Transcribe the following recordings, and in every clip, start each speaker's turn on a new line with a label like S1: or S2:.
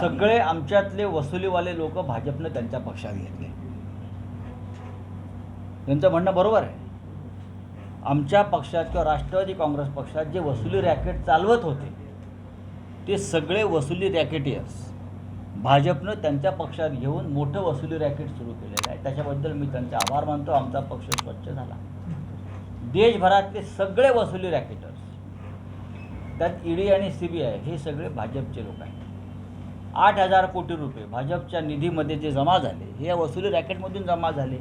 S1: सगळे आमच्यातले वसुलीवाले लोक भाजपनं त्यांच्या पक्षात घेतले. त्यांचं म्हणणं बरोबर आहे. आमच्या पक्षात किंवा राष्ट्रवादी काँग्रेस पक्षात जे वसुली रॅकेट चालवत होते ते सगळे वसुली रॅकेटियर्स भाजपनं त्यांच्या पक्षात घेऊन मोठं वसुली रॅकेट सुरू केलेलं आहे. त्याच्याबद्दल मी त्यांचे आभार मानतो. आमचा पक्ष स्वच्छ झाला. देशभरातले सगळे वसुली रॅकेटर्स त्यात ईडी आणि सी बी आय हे सगळे भाजपचे लोक आहेत. आठ हजार कोटी रुपये भाजपच्या निधीमध्ये जे जमा झाले हे या वसुली रॅकेटमधून जमा झाले.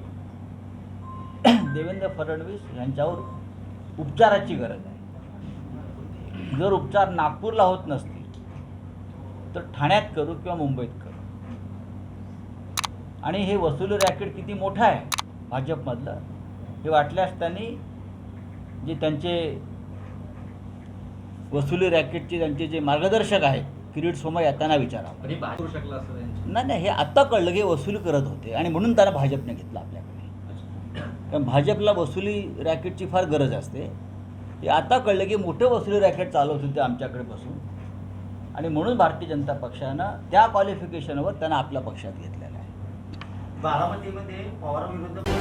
S1: देवेंद्र फडणवीस यांच्यावर उपचाराची गरज आहे. जर उपचार नागपूरला होत नसतील तर ठाण्यात करू किंवा मुंबईत करू. आणि हे वसुली रॅकेट किती मोठं आहे भाजपमधलं हे वाटल्यास त्यांनी जे त्यांचे वसुली रॅकेटचे त्यांचे जे मार्गदर्शक आहेत किरीट विचारावं
S2: शकला असं त्यांचं
S1: नाही नाही हे आत्ता कळलं की वसुली करत होते आणि म्हणून त्यांना भाजपने घेतलं आपल्याकडे. कारण भाजपला वसुली रॅकेटची फार गरज असते. हे आता कळलं की मोठं वसुली रॅकेट चालवत होते आमच्याकडे बसून. आणि म्हणून भारतीय जनता पक्षानं त्या क्वालिफिकेशनवर त्यांना आपल्या पक्षात घेतलेलं आहे.
S3: बारामतीमध्ये पवारांविरुद्ध